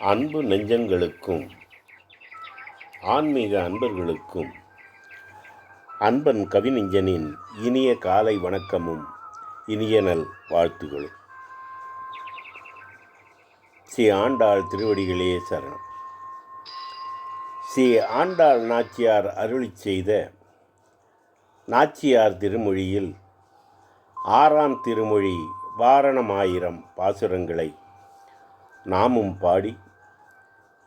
அன்பு நெஞ்சங்களுக்கும் ஆன்மீக அன்பர்களுக்கும் அன்பன் கவிநெஞ்சனின் இனிய காலை வணக்கமும் இனிய நல் வாழ்த்துகளும். ஸ்ரீ ஆண்டாள் திருவடிகளே சரணம். ஸ்ரீ ஆண்டாள் நாச்சியார் அருளிச் செய்த நாச்சியார் திருமொழியில் ஆறாம் திருமொழி வாரணமாயிரம் பாசுரங்களை நாமும் பாடி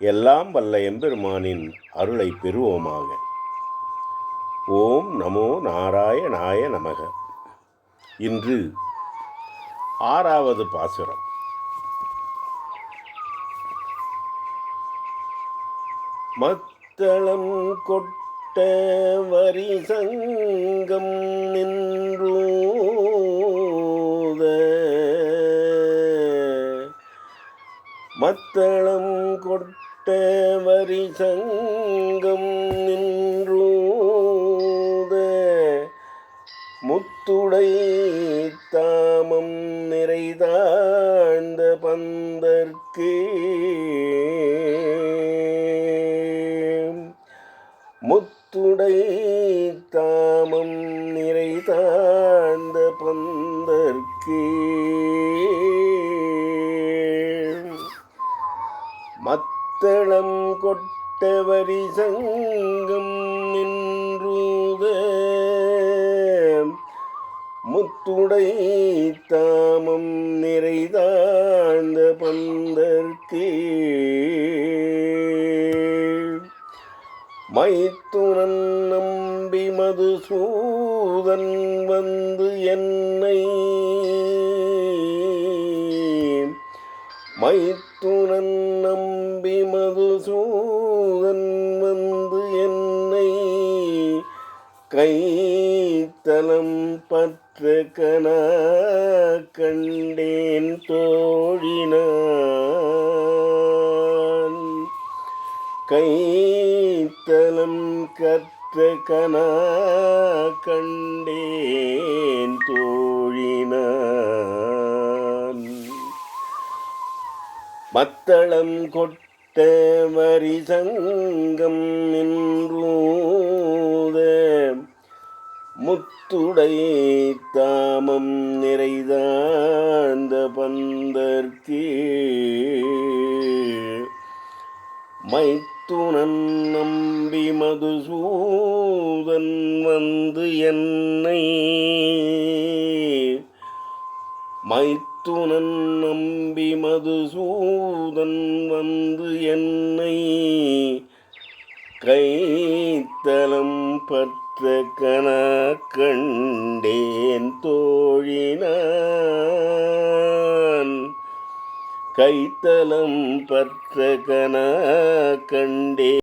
எல்லாம் வல்ல எம்பெருமானின் அருளை பெறுவோமாக. ஓம் நமோ நாராயணாய நமக. இன்று ஆறாவது பாசுரம். மத்தளம் கொட்ட வரி சங்கம் நின்றூத. மத்தளம் கொட்ட தேவரி சங்கம் நின்றூத முத்துடை தாமம் நிறைதாழ்ந்த பந்தற்கு. முத்துடை தாமம் நிறைதாழ்ந்த பந்தற்கு. மத்தளம் கொட்டவரி சங்கம் நின்றூத முத்துடை தாமம் நிறைதாழ்ந்த பந்தற்கு. மைத்துனன் நம்பி மதுசூதன் வந்து என்னை மைத்துனன் நம்பி மதுசூதன் வந்து என்னை கைத்தலம் பற்ற கனா கண்டேன் தோழினான். கைத்தலம் கற்ற கனா கண்டேன் மத்தளம் கொட்ட மரிசங்கம் நின்றூத முத்துடை தாமம் நிறைதாழ்ந்த பந்தற்கு மைத்துனன் நம்பி மதுசூதன் வந்து என்னை மைத்துனன் நம்பி மதுசூதன் வந்து என்னை கைத்தலம் பற்ற கனா கண்டேன் தோழினான். கைத்தலம் பற்ற கனா கண்டே